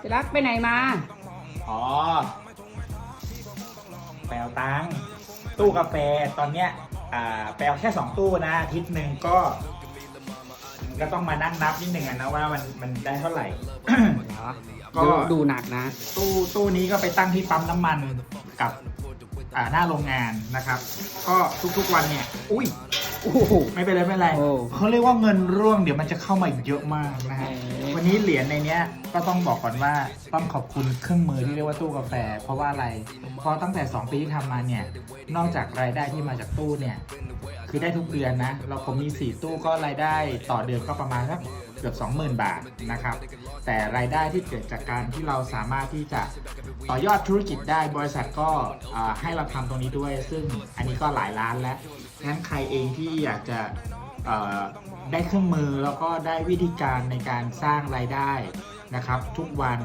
ที่รักไปไหนมา อ๋อ แปลตังค์ตู้กาแฟตอนเนี้ย อ่า แปลแค่สองตู้นะอาทิตย์หนึ่งก็ ก็ต้องมานั่งนับนิดหนึ่งอะนะว่ามันมันได้เท่าไหร่เหรอก็ ดูดูหนักนะ ตู้ตู้นี้ก็ไปตั้งที่ปั๊มน้ำมันกับ อ่าหน้าโรงงานนะครับ ก็ทุกๆวันเนี่ย อุ้ย โอ้โห ไม่เป็นไรไม่เป็นไรโอ้เขาเรียกว่าเงินร่วงเดี๋ยวมันจะเข้ามาอีกเยอะมากนะฮะเอ๊ะวันนี้เหรียญในเนี้ยก็ต้องบอกก่อนว่าต้องขอบคุณเครื่องมือที่เรียกว่าตู้กาแฟ เพราะว่าอะไรเพราะตั้งแต่ 2 ปีที่ทำมาเนี่ยนอกจากรายได้ที่มาจากตู้เนี่ยคือได้ทุกเดือนนะ เราผมมี 4 ตู้ก็รายได้ต่อเดือนก็ประมาณสักเกือบ 20,000 บาทนะครับ แต่รายได้ที่เกิดจากการที่เราสามารถที่จะต่อยอดธุรกิจได้บริษัทก็ให้เราทำตรงนี้ด้วย ซึ่งอันนี้ก็หลายล้านแล้วงั้นใครเองที่อยากจะได้เครื่องมือแล้วก็ได้วิธีการในการสร้างรายได้นะครับ ทุกวัน